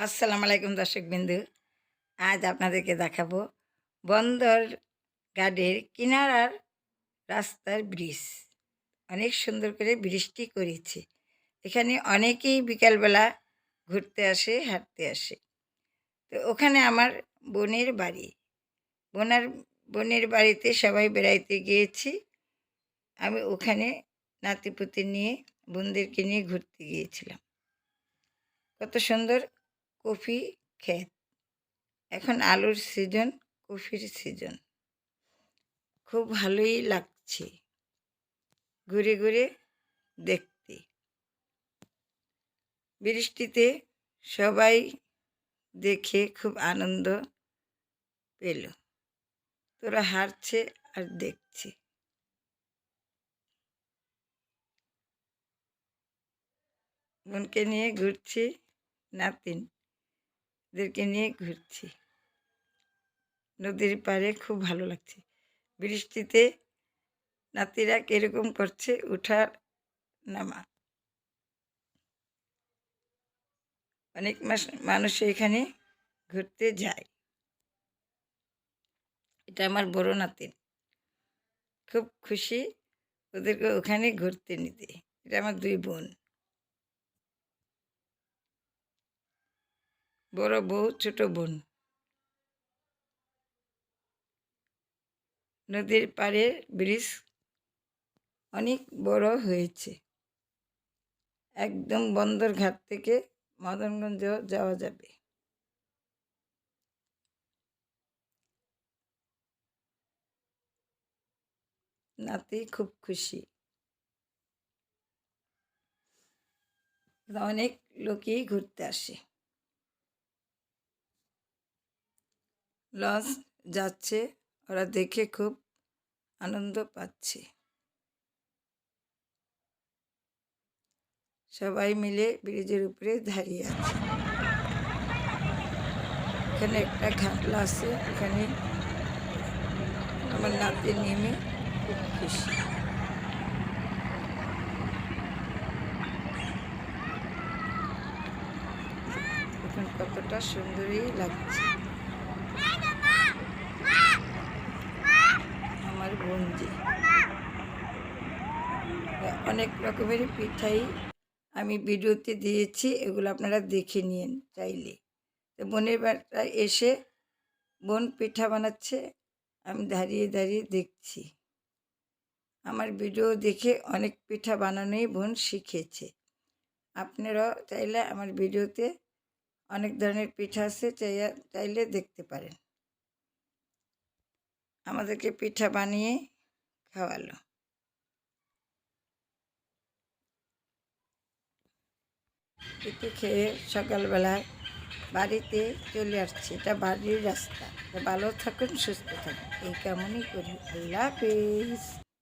আসসালামু আলাইকুম দর্শক বিন্দু আজ আপনাদেরকে দেখাবো বন্দর গার্ডের কিনারার রাস্তার ব্রিজ। অনেক সুন্দর করে ব্রিজটি করেছে। এখানে অনেকেই বিকালবেলা ঘুরতে আসে, হাঁটতে আসে। তো ওখানে আমার বোনের বাড়ি। বোনার, বোনের বাড়িতে সবাই বেড়াইতে গিয়েছি। আমি ওখানে নাতিপুতি নিয়ে, বোনদেরকে নিয়ে ঘুরতে গিয়েছিলাম। কত সুন্দর কফি ক্ষেত এখন আলুর সিজন কফির সিজন খুব ভালোই লাগছে। ঘুরে ঘুরে দেখতে। বৃষ্টিতে সবাই দেখে খুব আনন্দ পেল। তোরা হারছে আর দেখছে। বোনকে নিয়ে ঘুরছি নাতিন। এদেরকে নিয়ে ঘুরছি। নদীর পাড়ে খুব ভালো লাগছে। বৃষ্টিতে নাতিরা কীরকম করছে উঠার নামা। অনেক মাস মানুষ এখানে ঘুরতে যায়। এটা আমার বড় নাতিন খুব খুশি ওদেরকে ওখানে ঘুরতে নিতে। এটা আমার দুই বোন। বড় বউ, ছোট বোন। নদীর পাড়ে ব্রিজ অনেক বড় হয়েছে। একদম বন্দর ঘাট থেকে মদনগঞ্জ যাওয়া যাবে। নাতি খুব খুশি। অনেক লোকই ঘুরতে আসে। লঞ্চ যাচ্ছে, ওরা দেখে খুব আনন্দ পাচ্ছে। সবাই মিলে ব্রিজের উপরে দাঁড়িয়ে আছে। এখানে একটা ঘাটলা আছে, এখানে আমার নাতি নেমে খুব খুশি। এখন কতটা সুন্দরই লাগছে। বোনজি অনেক রকমের পিঠাই আমি ভিডিওতে দিয়েছি, এগুলো আপনারা দেখে নিন চাইলে। তো বোনের বাড়িটায় এসে বোন পিঠা বানাচ্ছে, আমি দাঁড়িয়ে দাঁড়িয়ে দেখছি। আমার ভিডিও দেখে অনেক পিঠা বানানোই বোন শিখেছে। আপনারাও চাইলে আমার ভিডিওতে অনেক ধরনের পিঠা আছে, চাইয়া চাইলে দেখতে পারেন। আমাদেরকে পিঠা বানিয়ে খাওয়ালো। পিঠে খেয়ে সকালবেলায় বাড়িতে চলে আসছি। এটা বাড়ির রাস্তা। ভালো থাকুন, সুস্থ থাকুন। এই কেমনই করি। আল্লাহ হাফিজ।